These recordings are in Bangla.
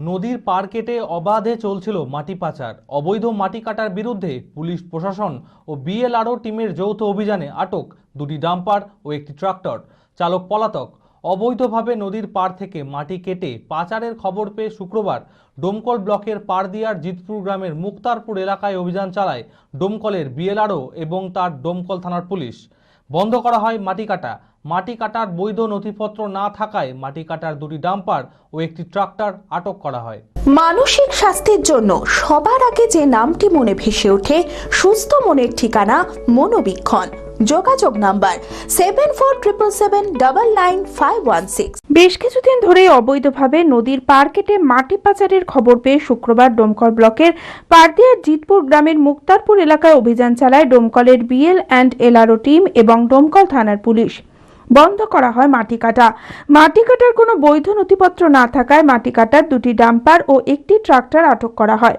নদীর পার কেটে অবাধে চলছিল মাটি পাচার। অবৈধ মাটি কাটার বিরুদ্ধে পুলিশ, প্রশাসন ও বিএলআরও টিমের যৌথ অভিযানে আটক দুটি ডাম্পার ও একটি ট্রাক্টর। চালক পলাতক। অবৈধভাবে নদীর পার থেকে মাটি কেটে পাচারের খবর পেয়ে শুক্রবার ডোমকল ব্লকের পারদিয়ার জিতপুর গ্রামের মুক্তারপুর এলাকায় অভিযান চালায় ডোমকলের বিএলআরও এবং তার ডোমকল থানার পুলিশ। বন্ধ করা হয় মাটি কাটা। মাটি কাটার বৈধ নথিপত্র না থাকায় মাটি কাটার দুটি ডাম্পার ও একটি ট্রাক্টর আটক করা হয়। মানসিক স্বাস্থ্যের জন্য সবার আগে যে নামটি মনে ভেসে ওঠে, সুস্থ মনের ঠিকানা মনোবীক্ষণ। যোগাযোগ number seven four triple seven double nine five one six বেশ কিছুদিন ধরে অবৈধভাবে নদীর পার কেটে মাটি পাচারের খবর পেয়ে শুক্রবার ডোমকল ব্লকের পারদিয়ার জিতপুর গ্রামের মুক্তারপুর এলাকায় অভিযান চালায় ডোমকলের বিএল অ্যান্ড এলআরও টিম এবং ডোমকল থানার পুলিশ। বন্ধ করা হয় মাটি কাটা। মাটি কাটার কোনো বৈধ নথিপত্র না থাকায় মাটি কাটার দুটি ডাম্পার ও একটি ট্রাক্টর আটক করা হয়।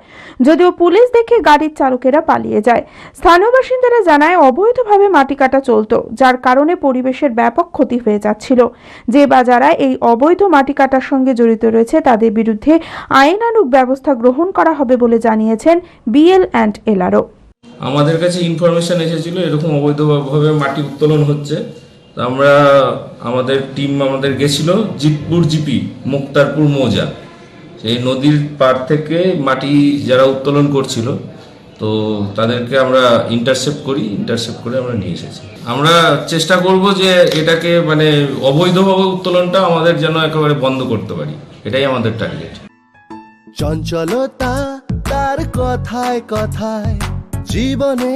যদিও পুলিশ দেখে গাড়ির চালকেরা পালিয়ে যায়। স্থানীয় বাসিন্দারা জানায়, অবৈধভাবে মাটি কাটা চলতো, যার কারণে পরিবেশের ব্যাপক ক্ষতি হয়ে যাচ্ছিল। যে বা যারা এই অবৈধ মাটি কাটার সঙ্গে জড়িত রয়েছে, তাদের বিরুদ্ধে আইনানুগ ব্যবস্থা গ্রহণ করা হবে বলে জানিয়েছেন বিএল অ্যান্ড এলআরও আমাদের কাছে ইনফরমেশন এসেছিল, এরকম অবৈধভাবে মাটি উত্তোলন হচ্ছে। তো আমরা, আমাদের টিম আমাদের গেছিল জিতপুর জিপি, মুক্তারপুর মৌজা। সেই নদীর পার থেকে মাটি যারা উত্তোলন করছিল, তো তাদেরকে আমরা ইন্টারসেপ্ট করি ইন্টারসেপ্ট করে আমরা নিয়ে এসেছি। আমরা চেষ্টা করব যে এটাকে মানে অবৈধভাবে উত্তোলনটা আমাদের যেন একেবারে বন্ধ করতে পারি। এটাই আমাদের টার্গেট চঞ্চলতা তার কথায় কথায়, জীবনে